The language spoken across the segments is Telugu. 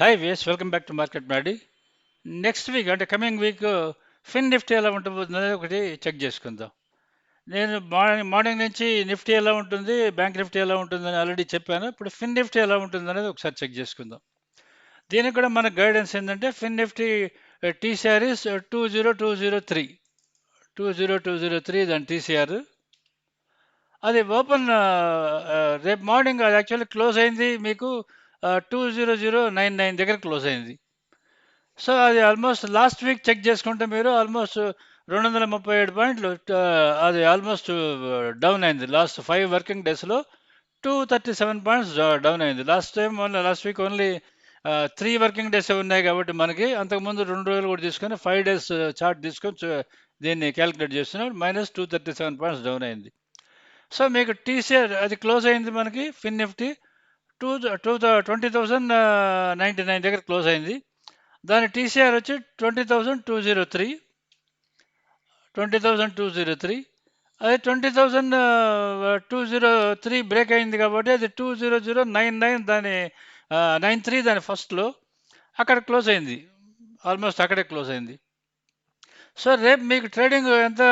High ways welcome back to market మాడి నెక్స్ట్ వీక్ అంటే కమింగ్ వీక్ ఫిన్ నిఫ్టీ ఎలా ఉంటుంది ఒకటి చెక్ చేసుకుందాం. నేను మార్నింగ్ మార్నింగ్ నుంచి నిఫ్టీ ఎలా ఉంటుంది బ్యాంక్ నిఫ్టీ ఎలా ఉంటుందని ఆల్రెడీ చెప్పాను. ఇప్పుడు ఫిన్ నిఫ్టీ ఎలా ఉంటుంది అనేది ఒకసారి చెక్ చేసుకుందాం. దీనికి కూడా మన గైడెన్స్ ఏంటంటే FinNifty T CRs two zero two zero three two zero two zero three దాని టీసీఆర్ అది ఓపెన్ రేపు మార్నింగ్ అది యాక్చువల్లీ క్లోజ్ అయింది మీకు. Two zero zero nine nine దగ్గర క్లోజ్ అయింది. సో అది ఆల్మోస్ట్ లాస్ట్ వీక్ చెక్ చేసుకుంటే మీరు ఆల్మోస్ట్ రెండు వందల ముప్పై ఏడు పాయింట్లు అది ఆల్మోస్ట్ డౌన్ అయింది. లాస్ట్ ఫైవ్ వర్కింగ్ డేస్లో two thirty seven points down అయింది. Last time only last week only three working days ఉన్నాయి కాబట్టి మనకి అంతకుముందు రెండు రోజులు కూడా తీసుకొని ఫైవ్ డేస్ చార్ట్ తీసుకొని దీన్ని క్యాలిక్యులేట్ చేస్తున్నాం minus two thirty seven points down అయింది. సో మీకు టీసీఆర్ అది క్లోజ్ అయింది మనకి Fin Nifty two two twenty thousand ninety nine దగ్గర క్లోజ్ అయింది. దాని టీసీఆర్ వచ్చి twenty thousand two zero three. Twenty thousand two zero three. అదే twenty thousand two zero three break అయింది కాబట్టి అది two zero zero nine nine దాని నైన్ త్రీ దాని ఫస్ట్లో అక్కడ క్లోజ్ అయింది. ఆల్మోస్ట్ అక్కడే క్లోజ్ అయింది. సో రేపు మీకు ట్రేడింగ్ ఎంత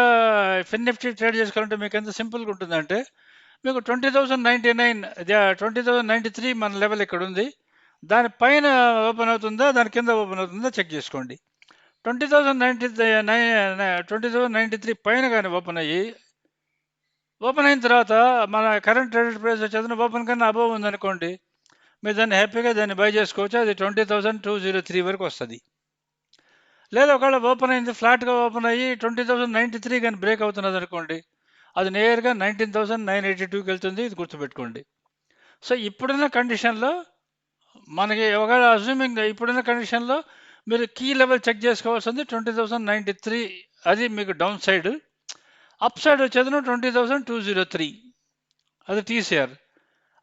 ఫిన్ నిఫ్టీ ట్రేడ్ చేసుకోవాలంటే మీకు ఎంత సింపుల్గా ఉంటుందంటే మీకు twenty thousand ninety nine twenty thousand ninety three మన లెవెల్ ఇక్కడ ఉంది. దాని పైన ఓపెన్ అవుతుందా దాని కింద ఓపెన్ అవుతుందా చెక్ చేసుకోండి. Twenty thousand ninety nine twenty thousand ninety three పైన కానీ ఓపెన్ అయ్యి ఓపెన్ అయిన తర్వాత మన కరెంట్ ట్రేడెడ్ ప్రైస్ వచ్చేది ఓపెన్ కన్నా అబోవ్ ఉందనుకోండి మీరు దాన్ని హ్యాపీగా దాన్ని బై చేసుకోవచ్చు. అది twenty thousand two zero three వరకు వస్తుంది. లేదా ఒకవేళ ఓపెన్ అయింది ఫ్లాట్గా ఓపెన్ అయ్యి ట్వంటీ థౌసండ్ నైంటీ త్రీ కానీ బ్రేక్ అవుతున్నది అనుకోండి అది నేరుగా నైన్టీన్ థౌసండ్ నైన్ ఎయిటీ టూకి వెళ్తుంది ఇది గుర్తుపెట్టుకోండి. సో ఇప్పుడున్న కండిషన్లో మనకి ఒకవేళ అజ్యూమింగ్ ఇప్పుడున్న కండిషన్లో మీరు కీ లెవెల్ చెక్ చేసుకోవాల్సింది ట్వంటీ థౌసండ్ నైంటీ త్రీ అది మీకు డౌన్ సైడ్. అప్ సైడ్ వచ్చేది twenty thousand two zero three అది టీసీఆర్.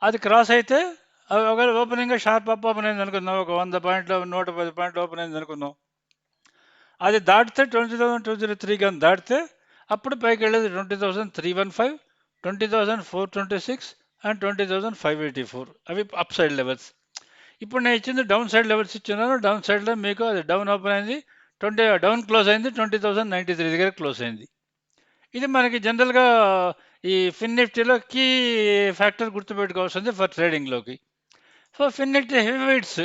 అది క్రాస్ అయితే అది ఒకవేళ ఓపెనింగ్ షార్ప్ అప్ ఓపెన్ అయింది అనుకుందాం ఒక వంద పాయింట్లు నూట పది పాయింట్లు ఓపెన్ అయింది అనుకుందాం. అది దాటితే twenty thousand two zero three కానీ దాటితే అప్పుడు పైకి వెళ్ళేది twenty thousand three one five twenty thousand four twenty six and twenty thousand five eighty four. అవి అప్ సైడ్ లెవెల్స్. ఇప్పుడు నేను ఇచ్చింది డౌన్ సైడ్ లెవెల్స్ ఇచ్చినాను డౌన్ సైడ్లో మీకు అది డౌన్ ఓపెన్ అయింది ట్వంటీ డౌన్ క్లోజ్ అయింది ట్వంటీ థౌసండ్ నైంటీ త్రీ దగ్గర క్లోజ్ అయింది. ఇది మనకి జనరల్గా ఈ ఫిన్ నిఫ్టీలో కీ ఫ్యాక్టర్ గుర్తుపెట్టుకోవాల్సింది for ట్రేడింగ్లోకి. So Fin Nifty heavy weights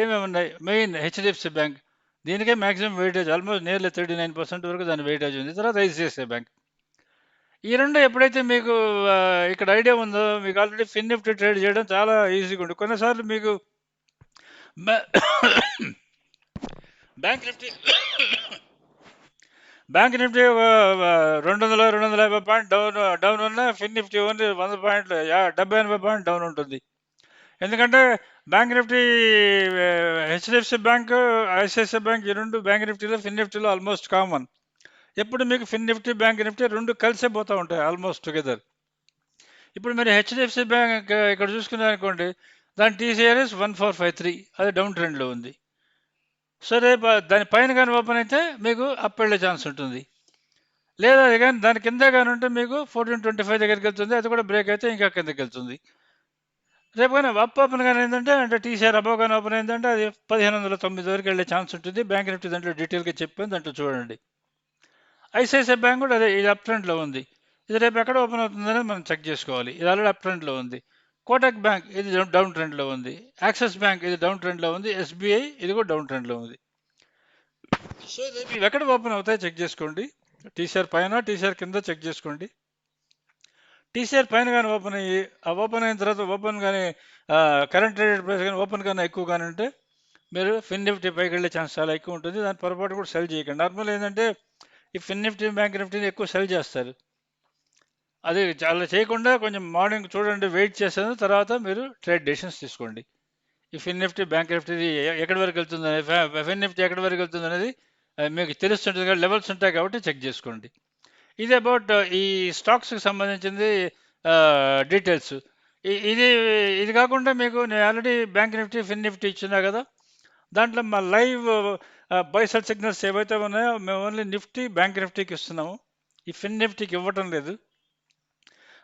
ఏమేమి ఉన్నాయి? Main HDFC bank. దీనికే maximum weightage almost nearly thirty nine percent వరకు దాని వెయిటేజ్ ఉంది. తర్వాత ఐసిఐసిఐ బ్యాంక్ ఈ రెండు ఎప్పుడైతే మీకు ఇక్కడ ఐడియా ఉందో మీకు ఆల్రెడీ ఫిన్ నిఫ్టీ ట్రేడ్ చేయడం చాలా ఈజీగా ఉంటుంది కొన్నిసార్లు మీకు బ్యాంక్ నిఫ్టీ బ్యాంక్ నిఫ్టీ రెండు వందల రెండు వందల యాభై పాయింట్ డౌన్ డౌన్ ఉన్న ఫిన్ నిఫ్టీ ఓన్లీ వంద పాయింట్లు యా- డెబ్బై ఎనభై పాయింట్ డౌన్ ఉంటుంది. ఎందుకంటే bank Nifty HDFC bank ICICI bank ఈ రెండు బ్యాంక్ నిఫ్టీలో ఫిన్ నిఫ్టీలో ఆల్మోస్ట్ కామన్ ఎప్పుడు మీకు ఫిన్ నిఫ్టీ బ్యాంక్ నిఫ్టీ రెండు కలిసే పోతూ ఉంటాయి ఆల్మోస్ట్ టుగెదర్ ఇప్పుడు మీరు హెచ్డిఎఫ్సి బ్యాంక్ ఇక్కడ చూసుకున్నారనుకోండి దాని TCRs one four five three అది డౌన్ ట్రెండ్లో ఉంది. సో రేపు దాని పైన కానీ ఓపెన్ అయితే మీకు అప్ వెళ్ళే ఛాన్స్ ఉంటుంది. లేదా అది కానీ దాని కింద కానీ ఉంటే మీకు ఫోర్టీన్ ట్వంటీ ఫైవ్ దగ్గరికి వెళ్తుంది అది కూడా బ్రేక్ అయితే ఇంకా కిందకి వెళ్తుంది. రేపు కానీ అప్ ఓపెన్ కానీ ఏంటంటే అంటే టీసీఆర్ అబో కానీ ఓపెన్ అయిందంటే అది పదిహేను వందల తొమ్మిది వరకు వెళ్ళే ఛాన్స్ ఉంటుంది. బ్యాంక్ నిఫ్టీ దాంట్లో డీటెయిల్గా చెప్పాను దాంట్లో చూడండి. ఐసిఐసిఐ బ్యాంక్ కూడా అదే ఇది అప్ ట్రెండ్లో ఉంది. ఇది రేపు ఎక్కడ ఓపెన్ అవుతుందనేది మనం చెక్ చేసుకోవాలి. ఇది ఆల్రెడీ అప్ ట్రెండ్లో ఉంది. కోటక్ బ్యాంక్ ఇది డౌన్ ట్రెండ్లో ఉంది. యాక్సిస్ బ్యాంక్ ఇది డౌన్ ట్రెండ్లో ఉంది. ఎస్బీఐ ఇది కూడా డౌన్ ట్రెండ్లో ఉంది. సో రేపు ఇవి ఎక్కడ ఓపెన్ అవుతాయో చెక్ చేసుకోండి. టీసీఆర్ పైన టీసీఆర్ కింద చెక్ చేసుకోండి. టీసీఆర్ పైన కానీ ఓపెన్ అయ్యి ఆ ఓపెన్ అయిన తర్వాత ఓపెన్ కానీ కరెంట్ ట్రేడెడ్ ప్రైస్ కానీ ఓపెన్ కానీ ఎక్కువ కానీ ఉంటే మీరు ఫిన్ నిఫ్టీ పైకి వెళ్ళే ఛాన్స్ చాలా ఎక్కువ ఉంటుంది. దాని పొరపాటు కూడా సెల్ చేయకండి. నార్మల్ ఏంటంటే ఈ ఫిన్ నిఫ్టీ బ్యాంక్ నిఫ్టీని ఎక్కువ సెల్ చేస్తారు. అది చాలా చేయకుండా కొంచెం మార్నింగ్ చూడండి వెయిట్ చేసిన తర్వాత మీరు ట్రేడ్ డెసిషన్స్ తీసుకోండి. ఈ ఫిన్ నిఫ్టీ బ్యాంక్ నిఫ్టీ ఎక్కడి వరకు వెళ్తుంది అనేది ఫిన్ నిఫ్టీ ఎక్కడి వరకు వెళ్తుంది అనేది మీకు తెలుస్తుంటుంది కాబట్టి లెవెల్స్ ఉంటాయి కాబట్టి చెక్ చేసుకోండి. ఇది అబౌట్ uh, ఈ స్టాక్స్కి సంబంధించింది uh, డీటెయిల్స్ ఇది ఇది కాకుండా మీకు నేను already bank Nifty Fin Nifty ఇచ్చినా కదా? దాంట్లో మా లైవ్ బైసల్ సిగ్నల్స్ ఏవైతే ఉన్నాయో మేము ఓన్లీ నిఫ్టీ బ్యాంక్ నిఫ్టీకి ఇస్తున్నాము. ఈ ఫిన్ నిఫ్టీకి ఇవ్వటం లేదు.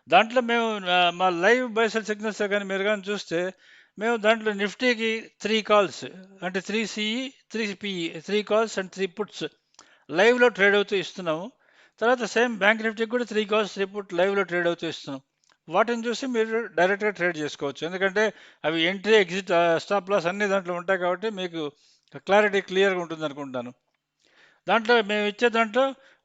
దాంట్లో మేము uh, మా లైవ్ బైసల్ సిగ్నల్స్ కానీ మీరు కానీ చూస్తే మేము దాంట్లో నిఫ్టీకి త్రీ కాల్స్ అంటే three CE three PE three calls and three puts లైవ్లో ట్రేడ్ అవుతూ ఇస్తున్నాము. తర్వాత సేమ్ బ్యాంక్ నిఫ్టీకి కూడా త్రీ కాల్స్ రిపోర్ట్ లైవ్లో ట్రేడ్ అవుతూ ఇస్తున్నాం. వాటిని చూసి మీరు డైరెక్ట్గా ట్రేడ్ చేసుకోవచ్చు. ఎందుకంటే అవి ఎంట్రీ ఎగ్జిట్ స్టాప్ లాస్ అన్ని దాంట్లో ఉంటాయి కాబట్టి మీకు క్లారిటీ క్లియర్గా ఉంటుంది అనుకుంటాను. దాంట్లో మేము ఇచ్చే దాంట్లో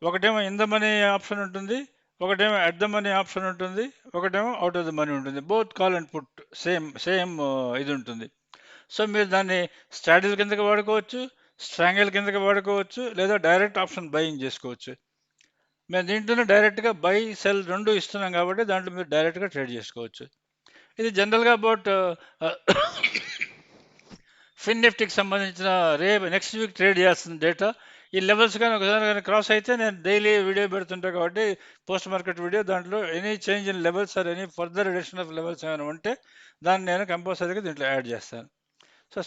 ఒకటేమో ఇన్ ద మనీ ఆప్షన్ ఉంటుంది ఒకటేమో అట్ ద మనీ ఆప్షన్ ఉంటుంది ఒకటేమో అవుట్ ఆఫ్ ద మనీ ఉంటుంది. Both call and put same same ఇది ఉంటుంది. సో మీరు దాన్ని స్ట్రాటజీ కిందకి వాడుకోవచ్చు స్ట్రాంగిల్ కిందకి వాడుకోవచ్చు లేదా డైరెక్ట్ ఆప్షన్ బయింగ్ చేసుకోవచ్చు. మేము దీంట్లోనే డైరెక్ట్గా బై సెల్ రెండు ఇస్తున్నాం కాబట్టి దాంట్లో మీరు డైరెక్ట్గా ట్రేడ్ చేసుకోవచ్చు. ఇది జనరల్గా అబౌట్ ఫిన్ నిఫ్టీకి సంబంధించిన రేపు నెక్స్ట్ వీక్ ట్రేడ్ చేస్తుంది డేటా. ఈ లెవెల్స్ కానీ ఒకసారి కానీ క్రాస్ అయితే నేను డైలీ వీడియో పెడుతుంటా కాబట్టి పోస్ట్ మార్కెట్ వీడియో దాంట్లో any change in levels or any further reduction of levels ఏమైనా ఉంటే దాన్ని నేను కంపల్సరీగా దీంట్లో యాడ్ చేస్తాను.